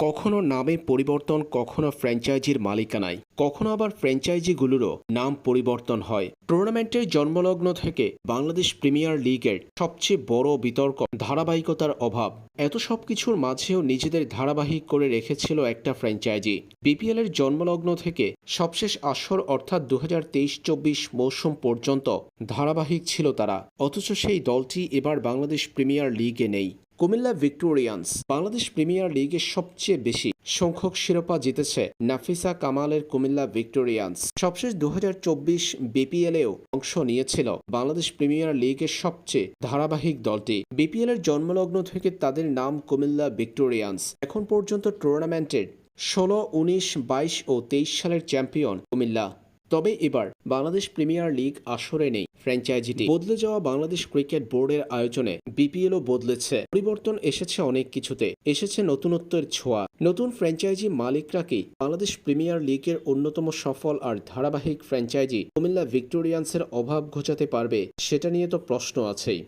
কখনো নামে পরিবর্তন, কখনো ফ্র্যাঞ্চাইজির মালিকানায়, কখনো আবার ফ্র্যাঞ্চাইজিগুলোরও নাম পরিবর্তন হয়। টুর্নামেন্টের জন্মলগ্ন থেকে বাংলাদেশ প্রিমিয়ার লিগের সবচেয়ে বড় বিতর্ক ধারাবাহিকতার অভাব। এত সব কিছুর মাঝেও নিজেদের ধারাবাহিক করে রেখেছিল একটা ফ্র্যাঞ্চাইজি বিপিএল এর জন্মলগ্ন থেকে সবশেষ আসর অর্থাৎ দু হাজার তেইশ চব্বিশ মৌসুম পর্যন্ত ধারাবাহিক ছিল তারা। অথচ সেই দলটি এবার বাংলাদেশ প্রিমিয়ার লিগে নেই। কুমিল্লা ভিক্টোরিয়ান্স বাংলাদেশ প্রিমিয়ার লিগের সবচেয়ে বেশি সংখ্যক শিরোপা জিতেছে নাফিসা কামালের কুমিল্লা ভিক্টোরিয়ান্স। সবশেষ দু হাজার চব্বিশ বিপিএলেও অংশ নিয়েছিল বাংলাদেশ প্রিমিয়ার লিগের সবচেয়ে ধারাবাহিক দলটি। বিপিএল এর জন্মলগ্ন থেকে তাদের নাম কুমিল্লা ভিক্টোরিয়ান্স। এখন পর্যন্ত টুর্নামেন্টের ষোলো, উনিশ, বাইশ ও তেইশ সালের চ্যাম্পিয়ন কুমিল্লা। তবে এবার বাংলাদেশ প্রিমিয়ার লিগ আসরে নেই। ফ্র্যাঞ্চাইজিটি। বদলে যাওয়া বাংলাদেশ ক্রিকেট বোর্ডের আয়োজনে বিপিএলও বদলেছে। পরিবর্তন এসেছে অনেক কিছুতে। এসেছে নতুনত্বের ছোঁয়া। নতুন ফ্র্যাঞ্চাইজি মালিকরা কি? বাংলাদেশ প্রিমিয়ার লিগের অন্যতম সফল আর ধারাবাহিক ফ্র্যাঞ্চাইজি কুমিল্লা ভিক্টোরিয়ান্সের অভাব ঘোচাতে পারবে, সেটা নিয়ে তো প্রশ্ন আছেই।